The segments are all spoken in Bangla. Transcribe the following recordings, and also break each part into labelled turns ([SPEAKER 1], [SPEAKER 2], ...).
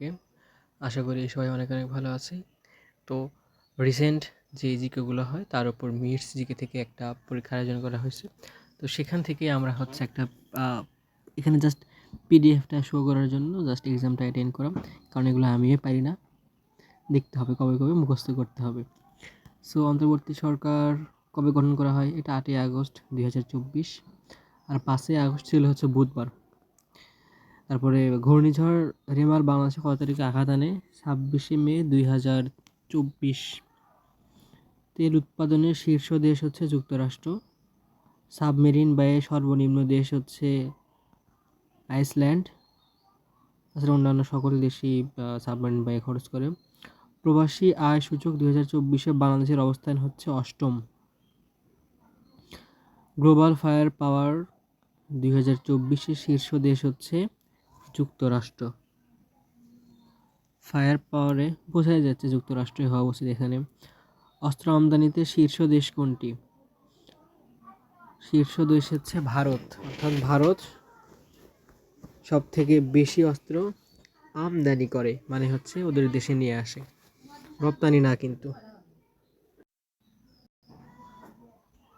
[SPEAKER 1] ওকে আশা করি সবাই অনেক অনেক ভালো আছে। তো রিসেন্ট যে জিকেগুলো হয়, তার উপর মিটস জিকে থেকে একটা পরীক্ষার আয়োজন করা হয়েছে। তো সেখান থেকে আমরা হচ্ছে একটা এখানে জাস্ট পিডিএফটা শো করার জন্য জাস্ট এক্সামটা অ্যাটেন্ড করাম। কারণ এগুলো আমিও পারি না। দেখতে হবে কবে কবে, মুখস্থ করতে হবে। সো অন্তর্বর্তী সরকার কবে গঠন করা হয়? এটা আটই আগস্ট দুই হাজার চব্বিশ। আর পাঁচই আগস্ট ছিল হচ্ছে বুধবার। তারপরে ঘূর্ণিঝড় রেমাল বাংলাদেশে কত তারিখে আঘাত আনে? ছাব্বিশে মে দুই হাজার চব্বিশ। তেল উৎপাদনের শীর্ষ দেশ হচ্ছে যুক্তরাষ্ট্র। সাবমেরিন ব্যয়ে সর্বনিম্ন দেশ হচ্ছে আইসল্যান্ড। তাছাড়া অন্যান্য সকল দেশই সাবমেরিন ব্যয়ে খরচ করে। প্রবাসী আয় সূচক দুই হাজার চব্বিশে বাংলাদেশের অবস্থান হচ্ছে অষ্টম। গ্লোবাল ফায়ার পাওয়ার দুই হাজার চব্বিশে শীর্ষ দেশ হচ্ছে যুক্তরাষ্ট্র। ফায়ার পাওয়ারে বোঝাই যাচ্ছে যুক্তরাষ্ট্রে হওয়া উচিত এখানে। অস্ত্র আমদানিতে শীর্ষ দেশ কোনটি? শীর্ষ দেশ হচ্ছে ভারত। অর্থাৎ ভারত সব থেকে বেশি অস্ত্র আমদানি করে মানে হচ্ছে ওদের দেশে নিয়ে আসে। রপ্তানি না কিন্তু।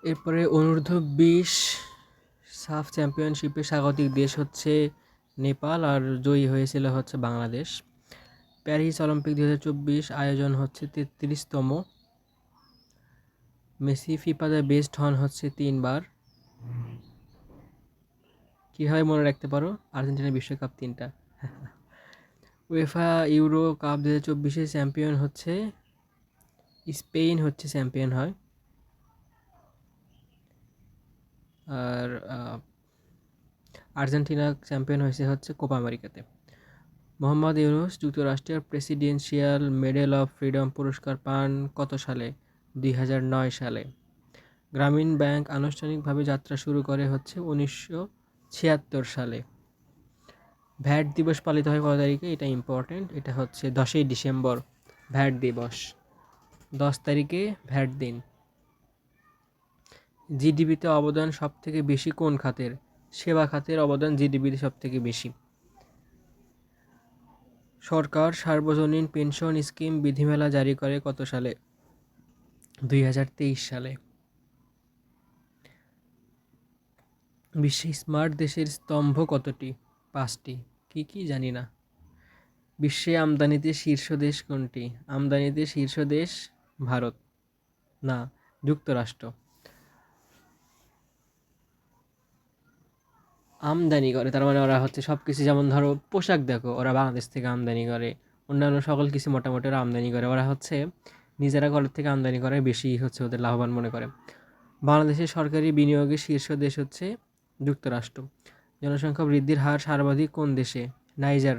[SPEAKER 1] এরপরে অনূর্ধ্ব বিশ সাফ চ্যাম্পিয়নশিপে স্বাগতিক দেশ হচ্ছে নেপাল আর জয়ী হয়েছিল হচ্ছে বাংলাদেশ। প্যারিস অলিম্পিক দু হাজার চব্বিশ আয়োজন হচ্ছে তেত্রিশতম। মেসি, ফিফাতে বেস্ট হন হচ্ছে তিনবার। কীভাবে মনে রাখতে পারো? আর্জেন্টিনা বিশ্বকাপ তিনটা। উয়েফা ইউরো কাপ দু হাজার চব্বিশে চ্যাম্পিয়ন হচ্ছে স্পেন হচ্ছে চ্যাম্পিয়ন হয়। আর আর্জেন্টিনা চ্যাম্পিয়ন হয়েছে হচ্ছে কোপা আমেরিকাতে। মোহাম্মদ ইউনুস যুক্তরাষ্ট্রের প্রেসিডেন্সিয়াল মেডেল অফ ফ্রিডম পুরস্কার পান কত সালে? দুই হাজার নয় সালে। গ্রামীণ ব্যাংক আনুষ্ঠানিকভাবে যাত্রা শুরু করে হচ্ছে উনিশশো ছিয়াত্তর সালে। ভ্যাট দিবস পালিত হয় কত তারিখে? এটা ইম্পর্টেন্ট এটা হচ্ছে দশই ডিসেম্বর, ভ্যাট দিবস। দশ তারিখে ভ্যাট দিন। জিডিপিতে অবদান সব থেকে বেশি কোন খাতের? সেবা খাতের অবদান জিডিপিতে সব থেকে বেশি। সরকার সার্বজনীন পেনশন স্কিম বিধিমালা জারি করে কত সালে? দুই হাজার তেইশ সালে। বিশ্বে স্মার্ট দেশের স্তম্ভ কতটি? পাঁচটি। কি কি জানি না। বিশ্বে আমদানিতে শীর্ষ দেশ কোনটি? আমদানিতে শীর্ষ দেশ ভারত। না, যুক্তরাষ্ট্র। আমদানি করে, তার মানে ওরা হচ্ছে সব কিছু যেমন ধরো পোশাক দেখো, ওরা বাংলাদেশ থেকে আমদানি করে, অন্যান্য সকল কিছু মোটামুটি ওরা আমদানি করে, ওরা হচ্ছে নিজেরা ঘরের থেকে আমদানি করে, বেশি হচ্ছে ওদের লাভবান মনে করে। বাংলাদেশের সরকারি বিনিয়োগের শীর্ষ দেশ হচ্ছে যুক্তরাষ্ট্র। জনসংখ্যা বৃদ্ধির হার সর্বাধিক কোন দেশে? নাইজার।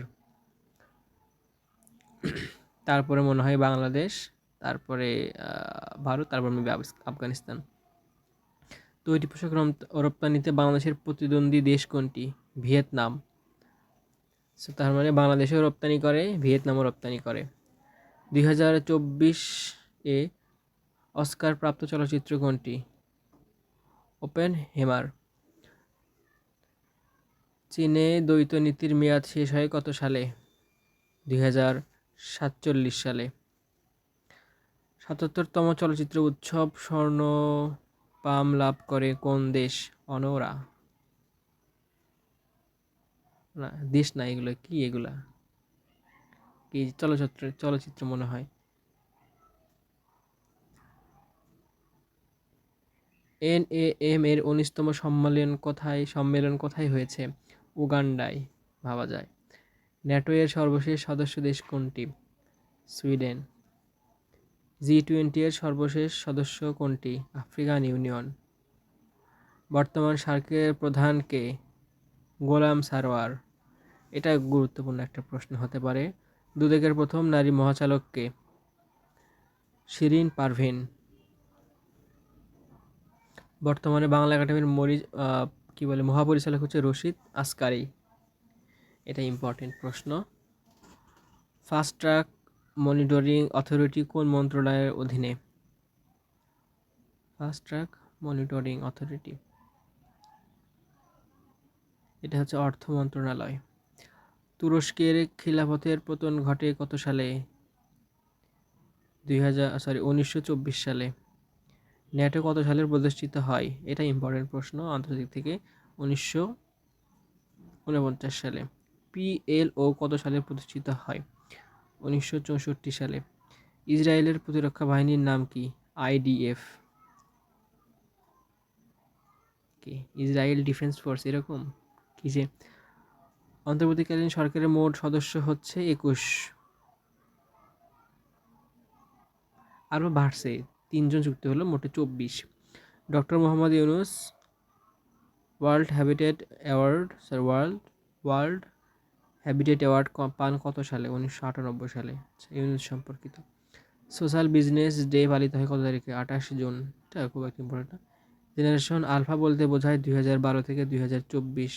[SPEAKER 1] তারপরে মনে হয় বাংলাদেশ, তারপরে ভারত, তারপর আফগানিস্তান। তৈরি পোশাক রপ্তানিতে বাংলাদেশের প্রতিদ্বন্দ্বী দেশ কোনটি? ভিয়েতনাম। তার মানে বাংলাদেশেও রপ্তানি করে, ভিয়েতনামও রপ্তানি করে। দুই হাজার চব্বিশ এ অস্কার প্রাপ্ত চলচ্চিত্র কোনটি? Oppenheimer. চীনে দ্বৈত নীতির মেয়াদ শেষ হয় কত সালে? দুই হাজার সাতচল্লিশ সালে। সাতাত্তরতম চলচ্চিত্র উৎসব স্বর্ণ পাম লাভ করে কোন দেশ? অনরা। না, দেশ না, এগুলো কি এগুলা? কি চলচ্চিত্র চলচ্চিত্র মনে হয়। এন এ এম এর উনিশতম সম্মেলন কোথায় সম্মেলন কোথায় হয়েছে? উগান্ডায়, ভাবা যায়। ন্যাটো এর সর্বশেষ সদস্য দেশ কোনটি? সুইডেন। জি টোয়েন্টি এর সর্বশেষ সদস্য কোনটি? African Union. বর্তমান সার্কের প্রধানকে গোলাম সারোয়ার। এটা গুরুত্বপূর্ণ একটা প্রশ্ন হতে পারে। দুদকের প্রথম নারী মহাচালককে শিরিন পারভিন। বর্তমানে বাংলা একাডেমির মরি কী বলে, মহাপরিচালক হচ্ছে রশিদ আসকারি। এটা ইম্পর্টেন্ট প্রশ্ন। ফাস্ট ট্র্যাক মনিটরিং অথরিটি কোন মন্ত্রণালয়ের অধীনে? Fast track monitoring authority. এটা হচ্ছে অর্থ মন্ত্রণালয়। তুরস্কের খিলাফতের পতন ঘটে কত সালে? দুই হাজার সরি উনিশশো চব্বিশ সালে। ন্যাটো কত সালে প্রতিষ্ঠিত হয়? এটা ইম্পর্টেন্ট প্রশ্ন, আন্তর্জাতিক থেকে উনিশশো উনপঞ্চাশ সালে। পিএলও কত সালে প্রতিষ্ঠিত হয়? উনিশশো চৌষট্টি সালে। ইসরায়েলের প্রতিরক্ষা বাহিনীর নাম কি? আইডিএফ। কি? ইসরায়েল ডিফেন্স ফোর্স, এরকম? কি যে? অন্তর্বর্তীকালীন সরকারের মোট সদস্য হচ্ছে একুশ। আরও বাড়ছে, তিনজন যুক্ত হলো, মোটে চব্বিশ। Doctor Mohammad Yunus, World Habitat Award, sir, World World Habitat Award পান কত সালে? উনিশশো আটানব্বই সালে। আচ্ছা, ইউনুস সম্পর্কিত। সোশ্যাল বিজনেস ডে পালিত হয় কত তারিখে? আঠাশ জুন। এটা খুব একটা ইম্পর্টেন্ট জেনারেশন আলফা বলতে বোঝায় দুই হাজার বারো থেকে দুই হাজার চব্বিশ।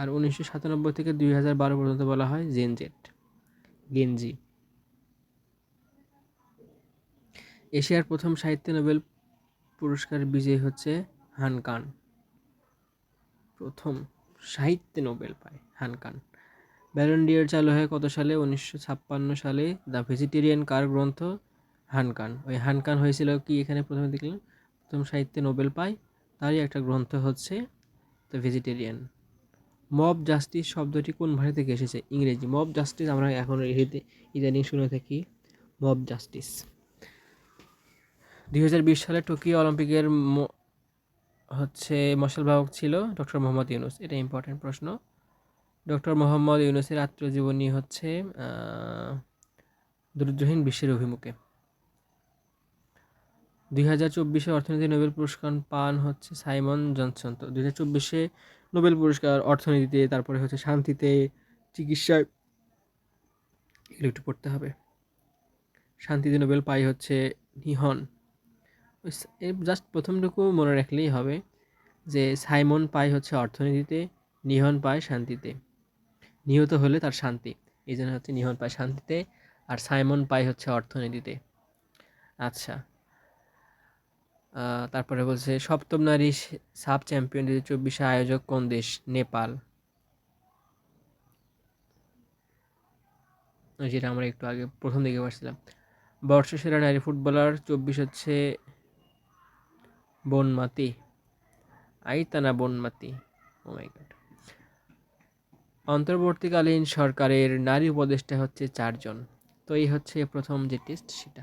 [SPEAKER 1] আর উনিশশো সাতানব্বই থেকে দুই হাজার বারো পর্যন্ত বলা হয় জেনজেট গেঞ্জি এশিয়ার প্রথম সাহিত্য নোবেল পুরস্কার বিজয়ী হচ্ছে হানকান প্রথম। সাহিত্যে নোবেল পায় হানকান ব্যালন্ডিয়ার চালু হয় কত সালে? উনিশশো ছাপ্পান্ন সালে। দ্য ভেজিটেরিয়ান কার গ্রন্থ? হানকান ওই হানকান হয়েছিল কি? এখানে প্রথমে দেখলাম প্রথম সাহিত্যে নোবেল পায়। তারই একটা গ্রন্থ হচ্ছে দ্য ভেজিটেরিয়ান। মব জাস্টিস শব্দটি কোন ভাষা থেকে এসেছে? ইংরেজি। মব জাস্টিস আমরা এখন ইদানিং শুনে থাকি। Mob justice. দু হাজার বিশ সালে টোকিও অলিম্পিকের হচ্ছে মশাল বাহক ছিল ডক্টর মোহাম্মদ ইউনুস। এটা ইম্পর্টেন্ট প্রশ্ন। ডক্টর মোহাম্মদ ইউনুসের আত্মজীবনী হচ্ছে দরিদ্রহীন বিশ্বের অভিমুখে। দুই হাজার চব্বিশে অর্থনীতি নোবেল পুরস্কার পান হচ্ছে সাইমন জনসন। তো দুই হাজার চব্বিশে নোবেল পুরস্কার অর্থনীতিতে, তারপরে হচ্ছে শান্তিতে, চিকিৎসায়, এগুলো একটু পড়তে হবে। শান্তিতে নোবেল পাই হচ্ছে নিহন। জাস্ট প্রথমটুকু মনে রাখলেই হবে যে সাইমন পাই হচ্ছে অর্থনীতিতে, নিহন পায় শান্তিতে। নিহত হলে তার শান্তি, এই জন্য হচ্ছে নিহন পায় শান্তিতে আর সাইমন পাই হচ্ছে অর্থনীতিতে। আচ্ছা। তারপরে বলছে, সপ্তম নারী সাব চ্যাম্পিয়ন চব্বিশে আয়োজক কোন দেশ? নেপাল। যেটা আমরা একটু আগে প্রথম দিকে পারছিলাম বর্ষসেরা নারী ফুটবলার চব্বিশ হচ্ছে বনমাতি। আইতানা বনমাতি। গড অন্তর্বর্তীকালীন সরকারের নারী উপদেষ্টা হচ্ছে চারজন। তো এই হচ্ছে প্রথম যে টেস্ট সেটা।